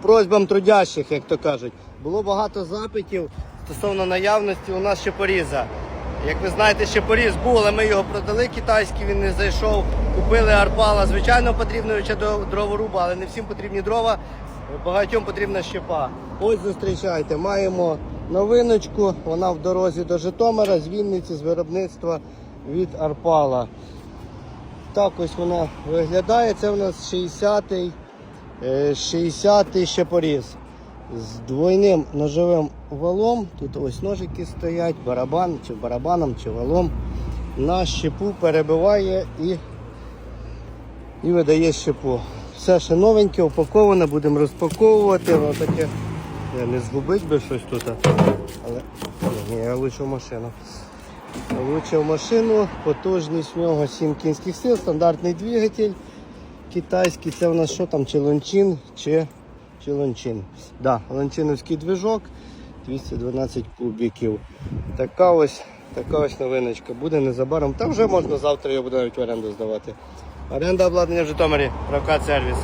просьбам трудящих, як то кажуть. Було багато запитів стосовно наявності у нас щепоріза. Як ви знаєте, щепоріз був, але ми його продали китайський, він не зайшов. Купили арпала, звичайно, потрібно ще дроворуба, але не всім потрібні дрова. Багатьом потрібна щепа. Ось зустрічайте, маємо новиночку. Вона в дорозі до Житомира з Вінниці, з виробництва від Арпала. Так ось вона виглядає. Це у нас 60-й, е, 60-й щепоріз з двойним ножовим валом. Тут ось ножики стоять, барабан, чи барабаном, чи валом. На щепу перебиває і, і видає щепу. Все ще новеньке, упаковане, будемо розпаковувати. Воно таке не згубить би щось тут. Але ні, я лучше в машину. Лучше в машину, потужність в нього 7 кінських сил, стандартний двигатель. Китайський, це у нас що там, чи лончин, чи, чи. Да, лончиновський движок, 212 кубіків. Така ось, така ось новиночка. Буде незабаром. Та вже можна завтра його буде навіть в оренду здавати. Оренда обладнання в Житомирі, прокат сервіс.